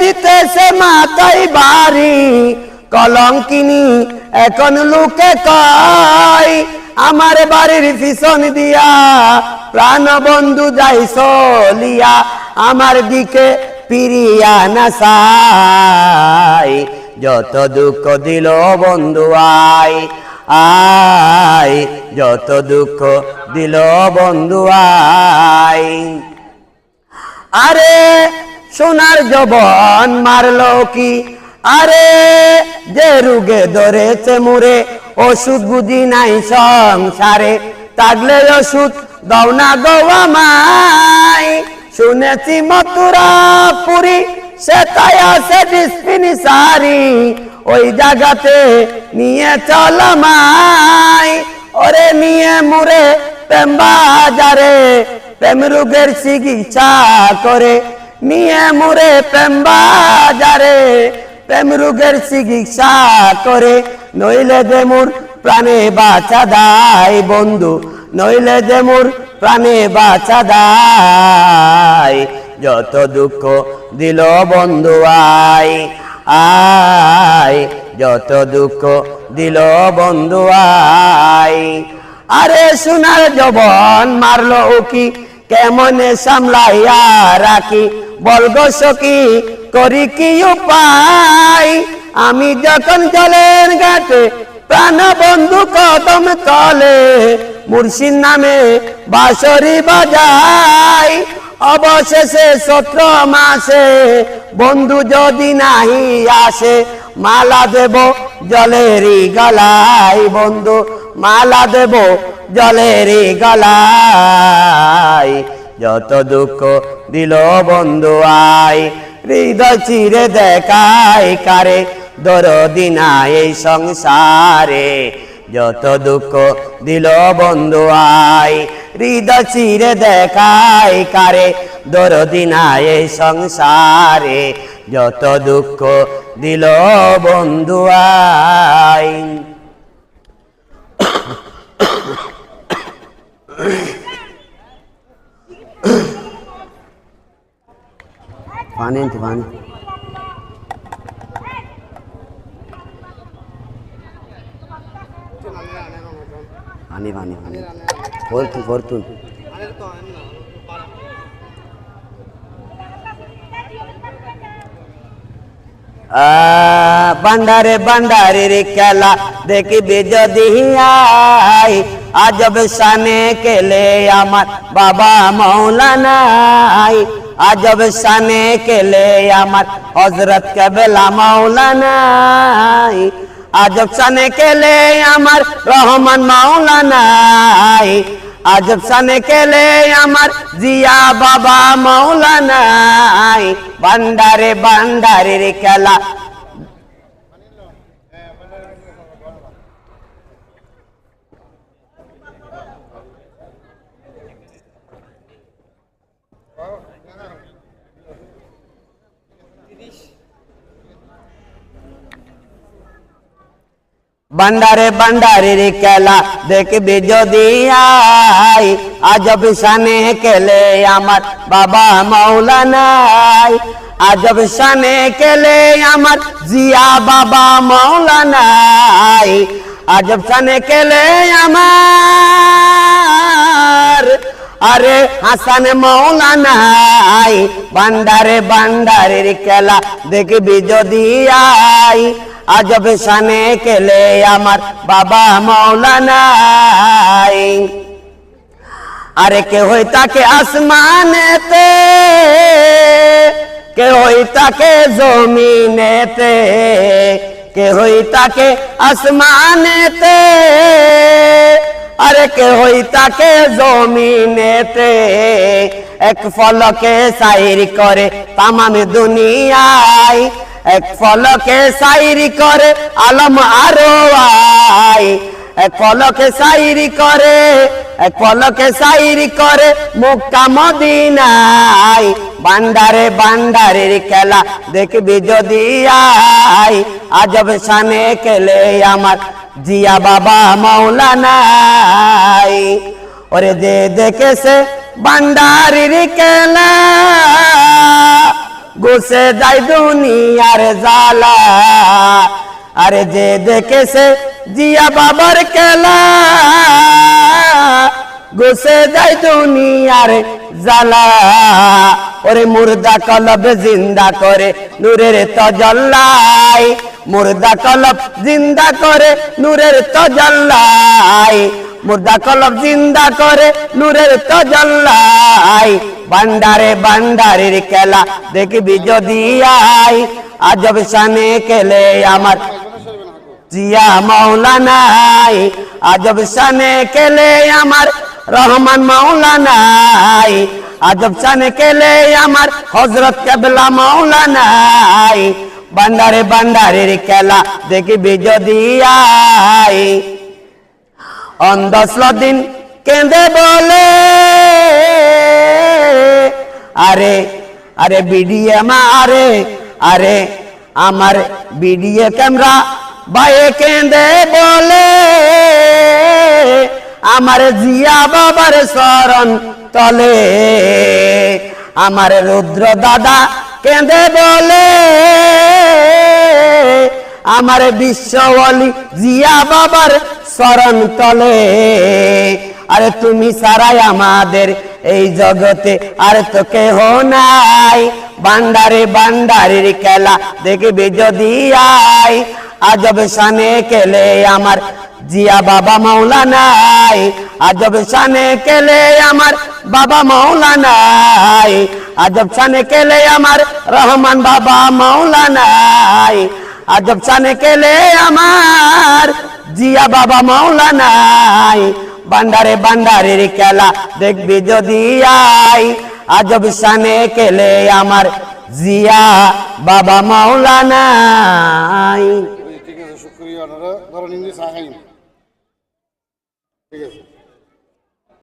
দিতেছে মাথায় বাড়ি। কলঙ্কিনী এখন লোকে কয়, আমার বাড়ির পিছন দিয়া প্রাণ বন্ধু যাই সলিয়া আমার দিকে পিরিয়া না সাই যত দুঃখ দিল বন্ধু আই আই যত দুঃখ দিল বন্ধু আই আরে সোনার জবন মারলো কি? আরে যে রুগে ধরেছে মুরে ওষুধ বুঝি নাই সংসারে। তাগলে ওষুধ দাও না গো আমায়। শুনেছি মথুরা পুরী সে তাই আছে ডিসপিনি সারি। ওই জায়গাতে নিয়ে চল আমায়। ওরে নিয়ে মুরে প্রেম বাজারে, প্রেম রোগের চিকিৎসা করে। নিয়ে মোরে প্রেম বাজারে, প্রেম রোগের চিকিৎসা করে। নইলে যে মোর প্রাণে বাঁচা দায় বন্ধু, নইলে যে মোর প্রাণে বাঁচা দায়। যত দুঃখ দিল বন্ধু আই আয়। যত দুঃখ দিল বন্ধু আই আরে সোনার জবন মারলো কি কেমনে সামলাইয়া রাখি? বলগো সখী করি কি উপায়? আমি যখন জলের ঘাটে প্রাণ বন্ধু কদম তলে মুর্শির নামে বাঁশরি বাজাই। অবশেষে সত্র মাসে বন্ধু যদি নাহি আসে, মালা দেব জলেরই গলায়। বন্ধু, মালা দেব জলেরই গলায়। যত দুঃখ দিল বন্ধু আই হৃদয় চিরে দেখায় কারে দরদিনা এই সংসারে। যত দুঃখ দিল বন্ধু আই হৃদয় চিরে দেখায় কারে দরদিনা এই সংসারে। যত দুঃখ দিল বন্ধু আই পানি আনতে পানি পানি পানি পানি ফরতুন ফরতুন বান্ডারে বান্ডারে রে খেলা দেখবি যদি আই আজব সানে কেলে আমার বাবা মৌলানাই আজব সানে কেলে আমার হজরত কেবেলা মৌলানাই আজব সানে কেলে আমার রহমান মৌলানাই আজব সানে কেলে আমার জিয়া বাবা মৌলানাই বান্ডারে বান্ডারে রে খেলা বান্ডারে বান্ডারে রে খেলা দেখবি যদি আই, আজব সানে কেলে আমার বাবা মৌলানাই আজব সানে কেলে আমার জিয়া বাবা মৌলানাই আজব সানে কেলে আমার, আরে হাসান মৌলানাই বান্ডারে বান্ডারের খেলা দেখবি যদি আই আজব সানে কেলে আমার বাবা মৌলানাই আরে কে হই তাকে আসমানেতে কে হই তাকে জমিনেতে কে হই তাকে আসমানেতে, আরে কে হই তাকে জমিনেতে, এক ফলকে সাইরি করে তামাম দুনিয়ায়। এক ফলকে সাইরি করে আলম আরও আই এক ফলকে সাইরি করে, এক ফলকে সাইরি করে মুক্কা মদিনাই বান্ডারে বান্ডারের খেলা দেখবি যদি আই আজব সানে কেলে আমার জিয়া বাবা মৌলানাই ওরে যে দেখেছে বান্ডারির খেলা। গুছে যাই দুনিয়ার জালা আরে যে দেখেছে জিয়া বাবার খেলা গুছে যাই দুনিয়ার জালা ওরে মুর্দা কলব জিন্দা করে নূরের তজল্লাই। মুর্দা কলব জিন্দা করে নূরের তজল্লাই। মুর্দা কলব জিন্দা করে নূরের তজল্লাই। বান্ডারে বান্ডারের খেলা দেখবি যদি আই। আজব শানে কেলে আমার জিয়া মাওলানাই আজব শানে কেলে আমার রহমান মাওলানাই আজব শানে কেলে আমার হজরত কেবলা মাওলানাই বান্ডারে বান্ডারের খেলা দেখবি যদি আই। অন্দসল দিন কেঁদে বলে আরে আরে বিডিএ মারে, আরে আরে আমার বিডিএ ক্যামেরা বাইরে কেঁদে বলে, আমার জিয়া বাবার শরণ তলে, আমার রুদ্র দাদা কেঁদে বলে, আমার বিশ্ববলি জিয়া বাবার শরণ তলে, আরে তুমি সারাই আমাদের এই জগতে আর তো কেহ নাই। বান্ডারে বান্ডারের খেলা দেখবে যদি আই আজব শানে কেলে আমার জিয়া বাবা মাওলা নাই। আজব শানে কেলে আমার বাবা মাওলা নাই। আজব শানে কেলে আমার রহমান বাবা মাওলা নাই। আজব শানে কেলে আমার জিয়া বাবা মাওলা নাই। বান্ডারে বান্ডারের খেলা দেখবি যদি আই। আজব সানে কেলে আমার জিয়া বাবা মাওলা নাই। ঠিক আছে শুক্রিয়া ধরেন ঠিক আছে।